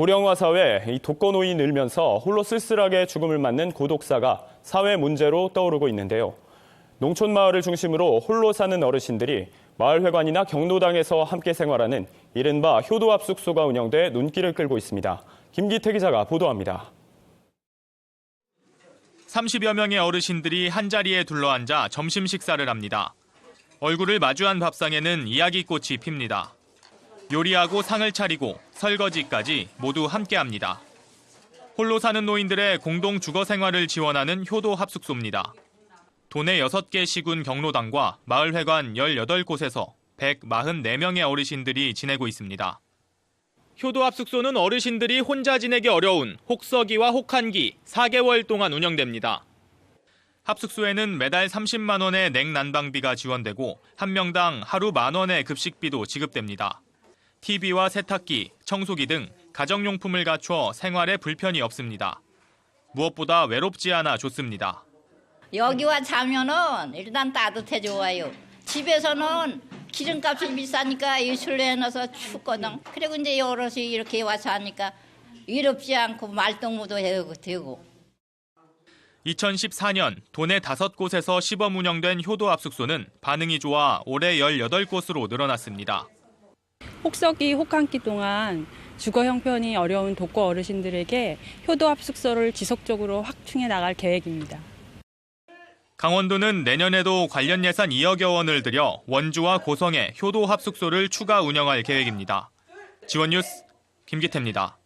고령화 사회 이 독거노인이 늘면서 홀로 쓸쓸하게 죽음을 맞는 고독사가 사회 문제로 떠오르고 있는데요. 농촌 마을을 중심으로 홀로 사는 어르신들이 마을회관이나 경로당에서 함께 생활하는 이른바 효도합 숙소가 운영돼 눈길을 끌고 있습니다. 김기태 기자가 보도합니다. 30여 명의 어르신들이 한자리에 둘러앉아 점심 식사를 합니다. 얼굴을 마주한 밥상에는 이야기꽃이 핍니다. 요리하고 상을 차리고 설거지까지 모두 함께합니다. 홀로 사는 노인들의 공동 주거 생활을 지원하는 효도 합숙소입니다. 도내 6개 시군 경로당과 마을회관 18곳에서 144명의 어르신들이 지내고 있습니다. 효도 합숙소는 어르신들이 혼자 지내기 어려운 혹서기와 혹한기 4개월 동안 운영됩니다. 합숙소에는 매달 30만 원의 냉난방비가 지원되고 한 명당 하루 만 원의 급식비도 지급됩니다. TV와 세탁기, 청소기 등 가정용품을 갖춰 생활에 불편이 없습니다. 무엇보다 외롭지 않아 좋습니다. 여기 와 자면은 일단 따뜻해 좋아요. 집에서는 기름값이 비싸니까 이 실내에 넣어서 춥거든. 그리고 이제 여럿이 이렇게 와서 하니까 위롭지 않고 말동무도 되고. 2014년 도내 5곳에서 시범 운영된 효도 압숙소는 반응이 좋아 올해 18곳으로 늘어났습니다. 혹서기 혹한기 동안 주거 형편이 어려운 독거 어르신들에게 효도 합 숙소를 지속적으로 확충해 나갈 계획입니다. 강원도는 내년에도 관련 예산 2억여 원을 들여 원주와 고성에 효도 합 숙소를 추가 운영할 계획입니다. 지원 뉴스 김기태입니다.